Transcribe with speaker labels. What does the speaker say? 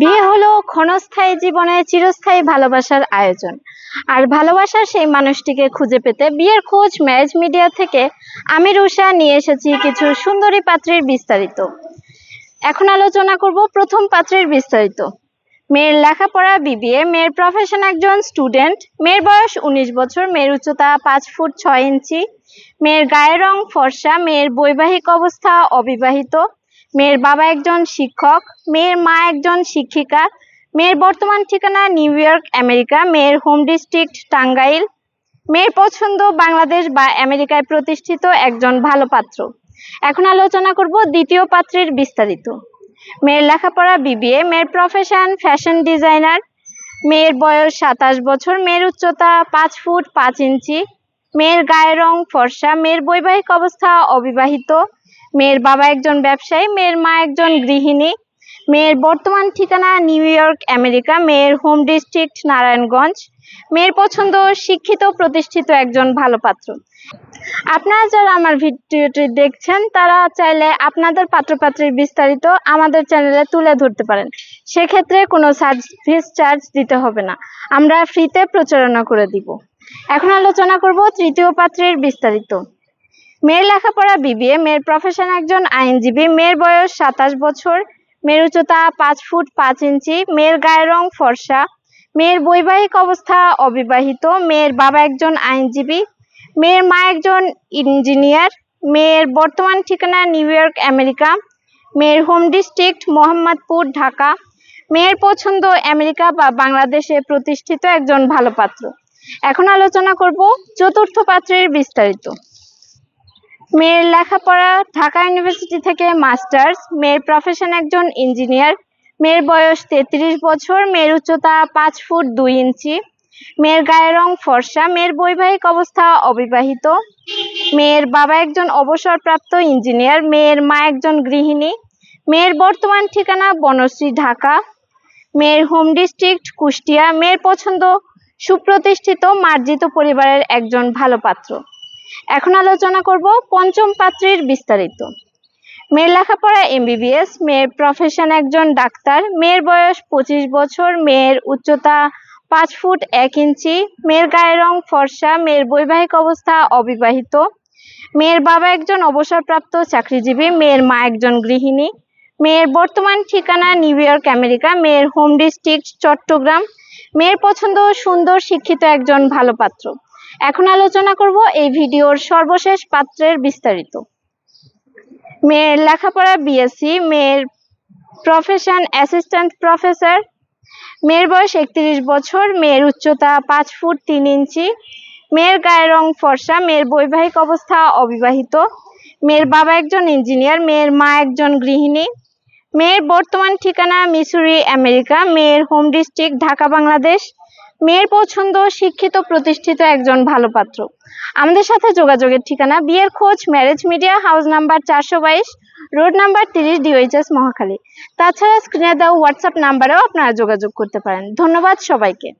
Speaker 1: বিয়ে হলো ক্ষণস্থায়ী জীবনে চিরস্থায়ী ভালোবাসার আয়োজন। আর ভালোবাসার সেই মানুষটিকে খুঁজে পেতে বিয়ের খোঁজ ম্যারেজ মিডিয়া থেকে আমি রুষা নিয়ে এসেছি কিছু সুন্দরী পাত্রের বিস্তারিত। এখন আলোচনা করব প্রথম পাত্রের বিস্তারিত। মেয়ের লেখাপড়া, বিবিএ, মেয়ের প্রফেশন একজন স্টুডেন্ট মেয়ের বয়স উনিশ বছর, মেয়ের উচ্চতা পাঁচ ফুট ছয় ইঞ্চি, মেয়ের গায়ের রং ফর্সা, মেয়ের বৈবাহিক অবস্থা অবিবাহিত মেয়ের বাবা একজন শিক্ষক, মেয়ের মা একজন শিক্ষিকা, মেয়ের বর্তমান ঠিকানা নিউ ইয়র্ক, আমেরিকা, মেয়ের হোম ডিস্ট্রিক্ট টাঙ্গাইল, মেয়ের পছন্দ বাংলাদেশ বা আমেরিকায় প্রতিষ্ঠিত একজন ভালো পাত্র। এখন আলোচনা করব দ্বিতীয় পাত্রের বিস্তারিত। মেয়ের লেখাপড়া বিবিএ, মেয়ের প্রফেশন ফ্যাশন ডিজাইনার মেয়ের বয়স সাতাশ বছর, মেয়ের উচ্চতা পাঁচ ফুট পাঁচ ইঞ্চি মেয়ের গায়ের রং ফর্সা, মেয়ের বৈবাহিক অবস্থা অবিবাহিত, মেয়ের বাবা একজন ব্যবসায়ী, মেয়ের মা একজন গৃহিণী, মেয়ের বর্তমান ঠিকানা নিউ ইয়র্ক, আমেরিকা, মেয়ের হোম ডিস্ট্রিক্ট নারায়ণগঞ্জ, মেয়ের পছন্দ শিক্ষিত, প্রতিষ্ঠিত একজন ভালো পাত্র। আপনারা যারা আমার ভিডিওটি দেখছেন, তারা চাইলে আপনাদের পাত্রপাত্রীর বিস্তারিত আমাদের চ্যানেলে তুলে ধরতে পারেন। সেক্ষেত্রে কোনো সার্ভিস চার্জ দিতে হবে না। আমরা ফ্রিতে প্রচারণা করে দিব। এখন আলোচনা করব তৃতীয় পাত্রের বিস্তারিত। মেয়ের লেখাপড়া বিবিএ, মেয়ের প্রফেশন একজন আইনজীবী, মেয়ের বয়স সাতাশ বছর, মেয়ের উচ্চতা পাঁচ ফুট পাঁচ ইঞ্চি, মেয়ের গায়ের রং ফর্সা, মেয়ের বৈবাহিক অবস্থা অবিবাহিত, মেয়ের বাবা একজন আইনজীবী, মেয়ের মা একজন ইঞ্জিনিয়ার, মেয়ের বর্তমান ঠিকানা নিউ ইয়র্ক, আমেরিকা, মেয়ের হোম ডিস্ট্রিক্ট মোহাম্মদপুর, ঢাকা, মেয়ের পছন্দ আমেরিকা বা বাংলাদেশে প্রতিষ্ঠিত একজন ভালো পাত্র। এখন আলোচনা করব চতুর্থ পাত্রের বিস্তারিত। মেয়ের লেখাপড়া ঢাকা ইউনিভার্সিটি থেকে মাস্টার্স, মেয়ের প্রফেশন একজন ইঞ্জিনিয়ার মেয়ের বয়স তেত্রিশ বছর, মেয়ের উচ্চতা পাঁচ ফুট দুই ইঞ্চি, মেয়ের গায়ের রং ফর্সা, মেয়ের বৈবাহিক অবস্থা অবিবাহিত, মেয়ের বাবা একজন অবসরপ্রাপ্ত ইঞ্জিনিয়ার মেয়ের মা একজন গৃহিণী, মেয়ের বর্তমান ঠিকানা বনশ্রী, ঢাকা, মেয়ের হোম ডিস্ট্রিক্ট কুষ্টিয়া, মেয়ের পছন্দ সুপ্রতিষ্ঠিত মার্জিত পরিবারের একজন ভালো পাত্র। এখন আলোচনা করব পঞ্চম পাত্রীর বিস্তারিত। মেয়ের লেখাপড়া এমবিবিএস, মেয়ের প্রফেশন একজন ডাক্তার, মেয়ের বয়স পঁচিশ বছর, মেয়ের উচ্চতা পাঁচ ফুট এক ইঞ্চি, মেয়ের গায়ের রং ফর্সা, মেয়ের বৈবাহিক অবস্থা অবিবাহিত, মেয়ের বাবা একজন অবসরপ্রাপ্ত চাকরিজীবী, মেয়ের মা একজন গৃহিণী মেয়ের বর্তমান ঠিকানা নিউ ইয়র্ক, আমেরিকা। মেয়ের হোম ডিস্ট্রিক্ট, চট্টগ্রাম। মেয়ের পছন্দ সুন্দর শিক্ষিত একজন ভালো পাত্র। এখন আলোচনা করব এই ভিডিওর সর্বশেষ পাত্রের বিস্তারিত। মেয়ের লেখাপড়া বিএসসি মেয়ের প্রফেশন অ্যাসিস্ট্যান্ট প্রফেসর মেয়ের বয়স একত্রিশ বছর, মেয়ের উচ্চতা পাঁচ ফুট তিন ইঞ্চি, মেয়ের গায়ের রং ফর্সা, মেয়ের বৈবাহিক অবস্থা অবিবাহিত, মেয়ের বাবা একজন ইঞ্জিনিয়ার মেয়ের মা একজন গৃহিণী মেয়ের বর্তমান ঠিকানা মিসুরি, আমেরিকা। মেয়ের হোম ডিস্ট্রিক্ট ঢাকা, বাংলাদেশ। মেয়ের পছন্দ শিক্ষিত, প্রতিষ্ঠিত একজন ভালো পাত্র। আমাদের সাথে যোগাযোগের ঠিকানা, বিয়ের খোঁজ ম্যারেজ মিডিয়া হাউস নাম্বার চারশো বাইশ রোড নাম্বার তিরিশ ডিওইচএস মহাখালী। তাছাড়া স্ক্রিনে দেওয়া হোয়াটসঅ্যাপ নাম্বারেও আপনারা যোগাযোগ করতে পারেন। ধন্যবাদ সবাইকে।